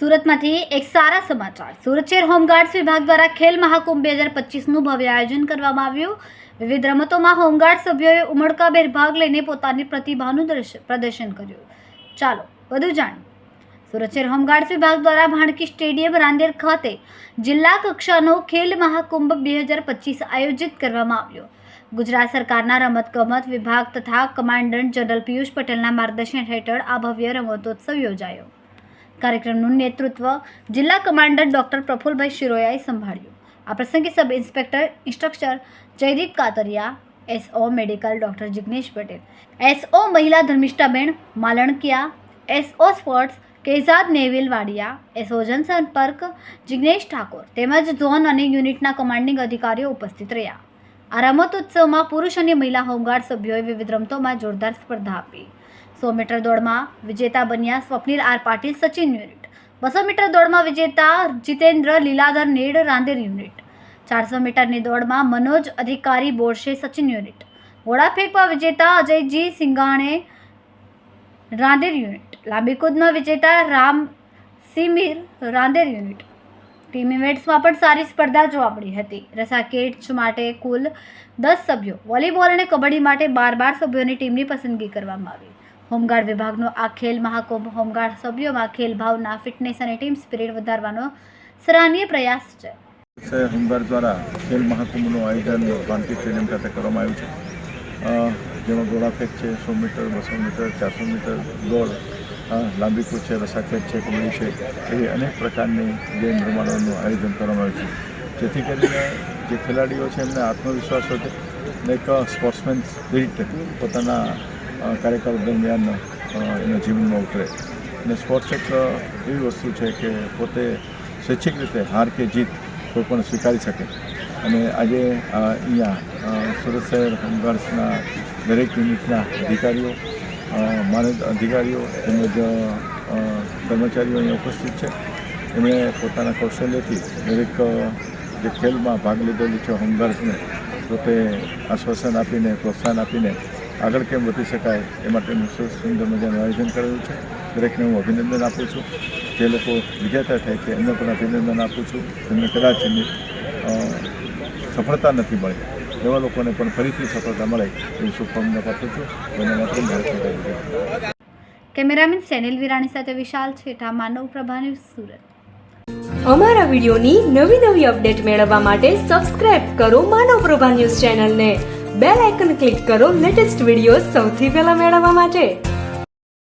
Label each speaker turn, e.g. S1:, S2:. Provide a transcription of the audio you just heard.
S1: સુરતમાંથી એક સારા સમાચાર. સુરત શહેર હોમગાર્ડ્સ વિભાગ દ્વારા ખેલ મહાકુંભ બે હજાર પચીસનું ભવ્ય આયોજન કરવામાં આવ્યું. વિવિધ રમતોમાં હોમગાર્ડ સભ્યોએ ઉમળકાભેર ભાગ લઈને પોતાની પ્રતિભાનું પ્રદર્શન કર્યું. ચાલો, વધુ જાણીએ. સુરત શહેર હોમગાર્ડ્સ વિભાગ દ્વારા ભાણકી સ્ટેડિયમ રાંદેર ખાતે જિલ્લા કક્ષાનો ખેલ મહાકુંભ બે હજાર પચીસ આયોજિત કરવામાં આવ્યો. ગુજરાત સરકારના રમતગમત વિભાગ તથા કમાન્ડન્ટ જનરલ પિયુષ પટેલના માર્ગદર્શન હેઠળ આ ભવ્ય રમતોત્સવ યોજાયો. કાર્યક્રમનું નેતૃત્વ જિલ્લા કમાન્ડર ડૉક્ટર પ્રફુલભાઈ શિરોયાએ સંભાળ્યું. આ પ્રસંગે sub inspector instructor Jaydeep Katariya, SO medical doctor Jignesh Patel, SO મહિલા Dharmishthaben Malankiya, SO sports Kaizad Neville Wadia SO જનસંપર્ક જિગ્નેશ ઠાકોર તેમજ ઝોન અને યુનિટના કમાન્ડિંગ અધિકારીઓ ઉપસ્થિત રહ્યા. આ રમતોત્સવમાં પુરુષ અને મહિલા હોમગાર્ડ સભ્યોએ વિવિધ રમતોમાં જોરદાર સ્પર્ધા આપી. સો મીટર દોડમાં વિજેતા બન્યા સ્વપ્નિલ આર પાટીલ સચિન યુનિટ. બસો મીટર દોડમાં વિજેતા જીતેન્દ્ર લીલાધર નેડ રાંદેર યુનિટ. ચારસો મીટરની દોડમાં મનોજ અધિકારી બોરશે સચિન યુનિટ. ઘોડા ફેંકવા વિજેતા અજયજી સિંઘાણે રાંદેર યુનિટ. લાંબી કૂદમાં વિજેતા રામ સિમિર રાંદેર યુનિટ. ટીમ પણ સારી સ્પર્ધા જોવા મળી હતી. રસાકેટ માટે કુલ દસ સભ્યો. વોલીબોલ અને કબડ્ડી માટે બાર બાર સભ્યોની ટીમની પસંદગી કરવામાં આવી. હોમગાર્ડ વિભાગનો આ ખેલ મહાકુંભ હોમગાર્ડ સભ્યોમાં ખેલ ભાવના, ફિટનેસ અને ટીમ સ્પિરિટ વધારવાનો સરાહનીય પ્રયાસ છે.
S2: હોમગાર્ડ દ્વારા ખેલ મહાકુંભનું આયોજન ભાનકી સ્ટેડિયમ ખાતે કરવામાં આવ્યું છે. જેમાં ગોળાફેંક છે, સો મીટર, બસો મીટર, ચારસો મીટર, દોડ લાંબી કૂદ છે રસાખેંચ છે કબડ્ડી છે. એવી અનેક પ્રકારની ગેમ રમાડવાનું આયોજન કરવામાં આવ્યું છે. જેથી કરીને જે ખેલાડીઓ છે, એમને આત્મવિશ્વાસ વધે અને એક સ્પોર્ટ્સમેન સ્પિરિટ પોતાના કાર્યકાળ દરમિયાન એના જીવનમાં ઉતરે. અને સ્પોર્ટ્સ એક એવી વસ્તુ છે કે પોતે સ્વૈચ્છિક રીતે હાર કે જીત કોઈ પણ સ્વીકારી શકે. અને આજે અહીંયા સુરત શહેર હોમગાર્ડ્સના દરેક યુનિટના અધિકારીઓ માનદ અધિકારીઓ તેમજ કર્મચારીઓ અહીંયા ઉપસ્થિત છે. એમણે પોતાના કૌશલ્યથી દરેક જે ખેલમાં ભાગ લીધેલું છે હોમગાર્ડ્સને પોતે આશ્વાસન આપીને, પ્રોત્સાહન આપીને આગળ કેમ વધી શકાય એ માટેનું સુંદર મજાનું આયોજન કરેલું છે. દરેકને હું અભિનંદન આપું છું. જે લોકો વિજેતા થાય છે એમને પણ અભિનંદન આપું છું. એમને કદાચ એમની સફળતા નથી મળી. એવા લોકોને પણ ફરીથી સફળતા મળે એવી શુભકામના પાઠવું છું. અને માત્ર ભારત
S1: કેમેરામેન સેનિલ વિરાણી સાથે વિશાલ છેઠા માનવ પ્રભા ન્યૂઝ સુરત.
S3: અમારા વિડીયોની નવી નવી અપડેટ મેળવવા માટે સબસ્ક્રાઇબ કરો માનવ પ્રભા ન્યૂઝ ચેનલને. બેલ આઇકન ક્લિક કરો લેટેસ્ટ વીડિયો સૌથી પહેલા મેળવવા માટે.